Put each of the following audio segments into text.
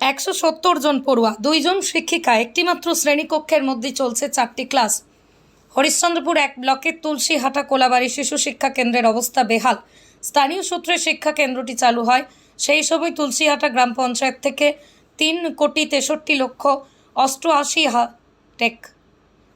একশো সত্তর জন পড়ুয়া, দুইজন শিক্ষিকা, একটিমাত্র শ্রেণীকক্ষের মধ্যে চলছে চারটি ক্লাস। হরিশ্চন্দ্রপুর এক ব্লকের তুলসীহাটা কোলাবাড়ি শিশু শিক্ষা কেন্দ্রের অবস্থা বেহাল। স্থানীয় সূত্রে শিক্ষা কেন্দ্রটি চালু হয়। সেই সময় তুলসীহাটা গ্রাম পঞ্চায়েত থেকে তিন কোটি তেষট্টি লক্ষ অষ্টআশি হা টেক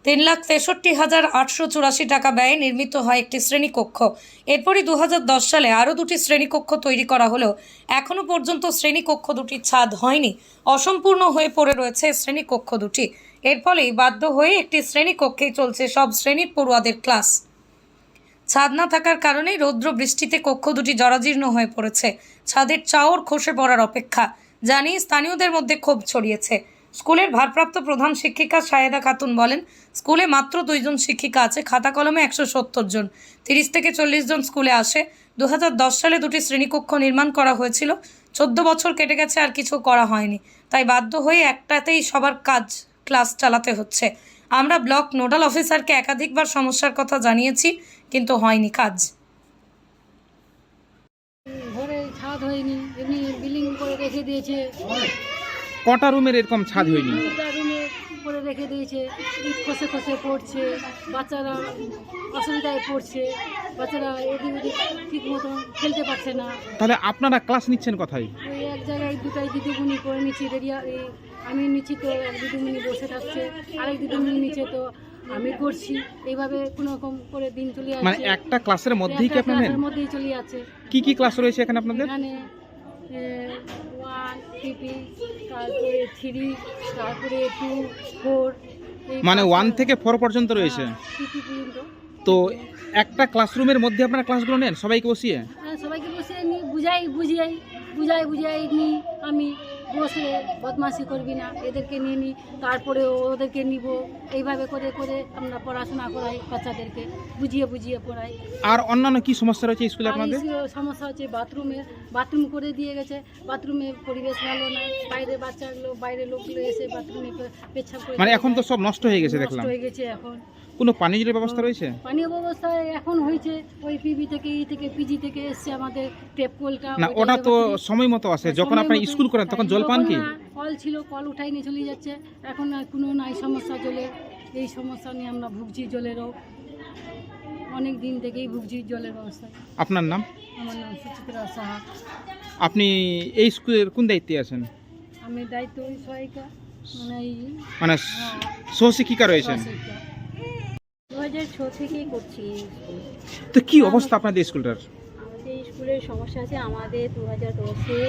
তিন লাখ তেষট্টি হাজার আটশো চুরাশি টাকা ব্যয়ে নির্মিত হয় একটি শ্রেণীকক্ষ। এরপরই দু হাজার দশ সালে আরও দুটি শ্রেণীকক্ষ তৈরি করা হলেও এখনও পর্যন্ত শ্রেণীকক্ষ দুটির ছাদ হয়নি। অসম্পূর্ণ হয়ে পড়ে রয়েছে শ্রেণীকক্ষ দুটি। এর ফলেই বাধ্য হয়ে একটি শ্রেণীকক্ষেই চলছে সব শ্রেণির পড়ুয়াদের ক্লাস। ছাদ না থাকার কারণেই রৌদ্র বৃষ্টিতে কক্ষ দুটি জরাজীর্ণ হয়ে পড়েছে। ছাদের চাওর খসে পড়ার অপেক্ষা। জানি স্থানীয়দের মধ্যে ক্ষোভ ছড়িয়েছে। স্কুলের ভারপ্রাপ্ত প্রধান শিক্ষিকা সায়েদা খাতুন বলেন স্কুলে মাত্র দুইজন শিক্ষিকা আছে খাতা কলমে একশো সত্তর জন। তিরিশ থেকে চল্লিশ জন স্কুলে আসে। দু হাজার দশ সালে দুটি শ্রেণীকক্ষ নির্মাণ করা হয়েছিল। চোদ্দ বছর কেটে গেছে আর কিছু করা হয়নি। তাই বাধ্য হয়ে একটাতেই সবার কাজ ক্লাস চালাতে হচ্ছে। আমরা ব্লক নোডাল অফিসারকে একাধিকবার সমস্যার কথা জানিয়েছি কিন্তু হয়নি কাজ। ঘরে ছাদ হয়নি এমনি বিল্ডিং করে রেখে দিয়েছে। কটা রুমের এরকম ছাদ হয়নি? দুটা রুমে করে রেখে দিয়েছে ইট খসে খসে পড়ছে বাচ্চারা অসুবিধায় পড়ছে বাচ্চারা এদিক ওদিক ঠিক মতন খেলতে পারছে না। তাহলে আপনারা ক্লাস নিচ্ছেন কোথায়? ওই এক জায়গায় দুটাই দিদিমণি করে নিচ্ছি রেডিয়া এই আমি নিচ্ছি তো এক দিদিমণি বসে থাকছে আরেক দিদিমণি নিচ্ছে তো আমি করছি। এইভাবে কোনো রকম করে দিন চলে মানে একটা ক্লাসের মধ্যেই কি আপনাদের? মধ্যেই চলে যাচ্ছে। কি কি ক্লাস রয়েছে এখানে আপনাদের? এখানে ওয়ান টিপি তারপরে থ্রি তারপরে টু ফোর মানে ওয়ান থেকে ফোর পর্যন্ত রয়েছে? তো একটা ক্লাসরুমের মধ্যে আপনারা ক্লাসগুলো নেন? সবাইকে বসিয়ে? হ্যাঁ, সবাইকে বসিয়ে নিই বুঝাই বুঝিয়াই বুঝাই বুঝাই নি আমি। বসে বদমাশি করবি না এদেরকে নিয়ে নিই তারপরে ওদেরকে নিব। এইভাবে করে করে আমরা পড়াশোনা করাই বাচ্চাদেরকে বুঝিয়ে বুঝিয়ে পড়াই। আর অন্যান্য কি সমস্যা রয়েছে স্কুলে আপনাদের? সমস্যা হচ্ছে বাথরুমের বাথরুম করে দিয়ে গেছে। বাথরুমে পরিবেশ ভালো না বাইরে বাচ্চাগুলো বাইরে লোকগুলো এসে বাথরুমে পেছাব মানে এখন তো সব নষ্ট হয়ে গেছে নষ্ট দেখলাম। হয়ে গেছে এখন। কোনো পানীয় জলের ব্যবস্থা রয়েছে? পানীয় ব্যবস্থা এখন হয়েছে ওই পিবি থেকে ই থেকে পিজি থেকে এসছে আমাদের টেপ কলটা না ওটা তো সময় মতো আসে যখন আপনি স্কুল করেন তখন জল পান কি? কল ছিল কল উঠাই নিয়ে চলে যাচ্ছে। এখন আর কোনো নাই সমস্যা জলের এই সমস্যা নিয়ে আমরা ভুগছি জলেরও। অনেক দিন থেকেই ভুগছি জলের ব্যবস্থা। আপনার নাম? আমার নাম সুচিত্রা সাহা। আপনি এই স্কুলের কোন দায়িত্বে আছেন? আমি দায়িত্ব ওই সহায়িকা মানে মানে হ্যাঁ, সহশিক্ষিকা রয়েছেন? থেকেই করছি স্কুল তো কি অবস্থা আপনাদের স্কুলটার আমাদের স্কুলের সমস্যা আছে আমাদের দু হাজার দশে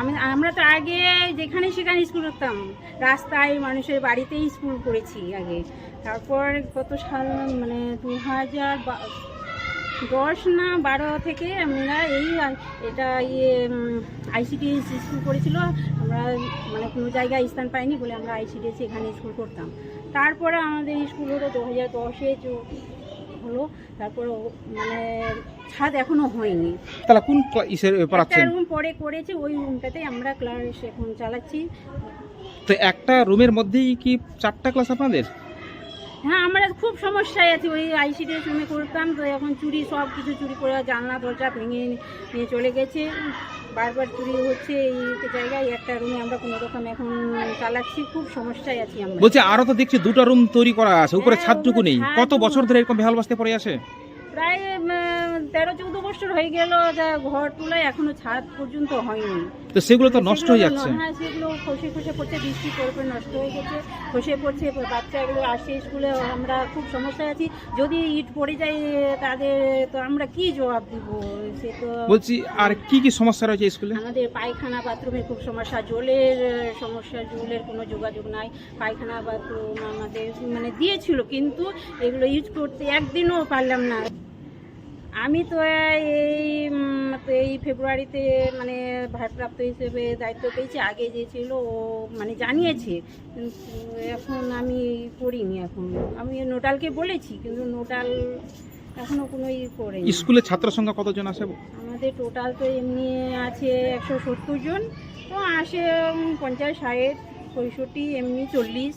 আমি আমরা তো আগে যেখানে সেখানে স্কুল করতাম। রাস্তায় মানুষের বাড়িতেই স্কুল করেছি আগে। তারপর কত সাল মানে দু হাজার দশ না বারো থেকে আমরা এই এটা ইয়ে আইসিডিএস স্কুল করেছিল। আমরা মানে কোনো জায়গায় স্থান পাইনি বলে আমরা আইসিডিএস এখানে স্কুল করতাম। তারপরে আমাদের স্কুল হলো দু হাজার দশে হলো তারপরে মানে ছাদ এখনও হয়নি। তাহলে কোন একটা রুম পরে করেছে ওই রুমটাতেই আমরা ক্লাস এখন চালাচ্ছি। তো একটা রুমের মধ্যেই কি চারটা ক্লাস আপনাদের? হ্যাঁ আমরা খুব সমস্যায় আছি। ওই আইসিডিএস রুমে করতাম তো এখন চুরি সব কিছু চুরি করে জানলা দরজা ভেঙে নিয়ে চলে গেছে। বারবার চুরি হচ্ছে এই জায়গায় একটা রুমে আমরা কোনো রকম এখন চালাচ্ছি খুব সমস্যায় আছি আমরা। বলছি আরও তো দেখছি দুটো রুম তৈরি করা আছে উপরে হ্যাঁ, ছাদটুকু নেই। কত বছর ধরে এরকম বেহাল বাস্তে পড়ে আছে? প্রায় তেরো চৌদ্দ বছর হয়ে গেল যা ঘর তোলায় এখনও ছাদ পর্যন্ত হয়নি। তো সেগুলো তো নষ্ট হয়ে যাচ্ছে। হ্যাঁ সেগুলো খসে খসে পড়ছে বৃষ্টি পড়ে পড়ে নষ্ট হয়ে গেছে খসে পড়ছে বাচ্চাগুলো আসে স্কুলে আমরা খুব সমস্যায় আছি। যদি ইট পড়ে যায় তাদের তো আমরা কি জবাব দিব? সে তো বলছি আর কি কি সমস্যা রয়েছে স্কুলে? আমাদের পায়খানা বাথরুমের খুব সমস্যা জলের সমস্যা জলের কোনো যোগাযোগ নাই। পায়খানা বাথরুম আমাদের মানে দিয়েছিল কিন্তু এগুলো ইউজ করতে একদিনও পারলাম না। আমি তো এই এই ফেব্রুয়ারিতে মানে ভারপ্রাপ্ত হিসেবে দায়িত্ব পেয়েছি আগে যে ছিল ও মানে জানিয়েছে। কিন্তু এখন আমি করিনি এখন। আমি নোটালকে বলেছি কিন্তু নোটাল এখনও কোনো ই করেনি। স্কুলে ছাত্র সংখ্যা কতজন আছে? আমাদের টোটাল তো এমনি আছে একশো সত্তর জন। তো আসে পঞ্চাশ ষাট। পঁয়ষট্টি এমনি চল্লিশ।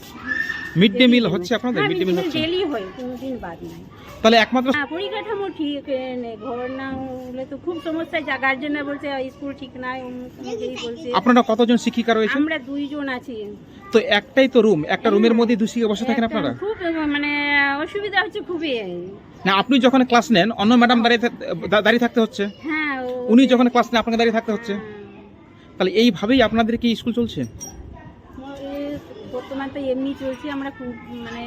মিড ডে মিল হচ্ছে আপনাদের? মিড ডে মিল হচ্ছে? ডেলি হয় কোনোদিন বাদ নাই। তাহলে একমাত্র হ্যাঁ পরিকাঠামো ঠিক নেই ঘর না হলে তো খুব সমস্যা যা গার্জেনরা বলছে স্কুল ঠিক নাই এই বলছে। আপনারা কতজন শিক্ষিকা রয়েছেন? আমরা দুইজন আছি। তো একটাই তো রুম একটা রুমের মধ্যে দুই শিক্ষক বসে থাকেন আপনারা? খুব মানে অসুবিধা হচ্ছে খুবই। না আপনি যখন ক্লাস নেন অন্য ম্যাডাম দাঁড়িয়ে দাঁড়িয়ে থাকতে হচ্ছে। হ্যাঁ উনি যখন ক্লাস নেন আপনাকে দাঁড়িয়ে থাকতে হচ্ছে। হ্যাঁ। তাহলে এইভাবেই আপনাদের কি স্কুল চলছে? তো এমনি চলছে আমরা খুব মানে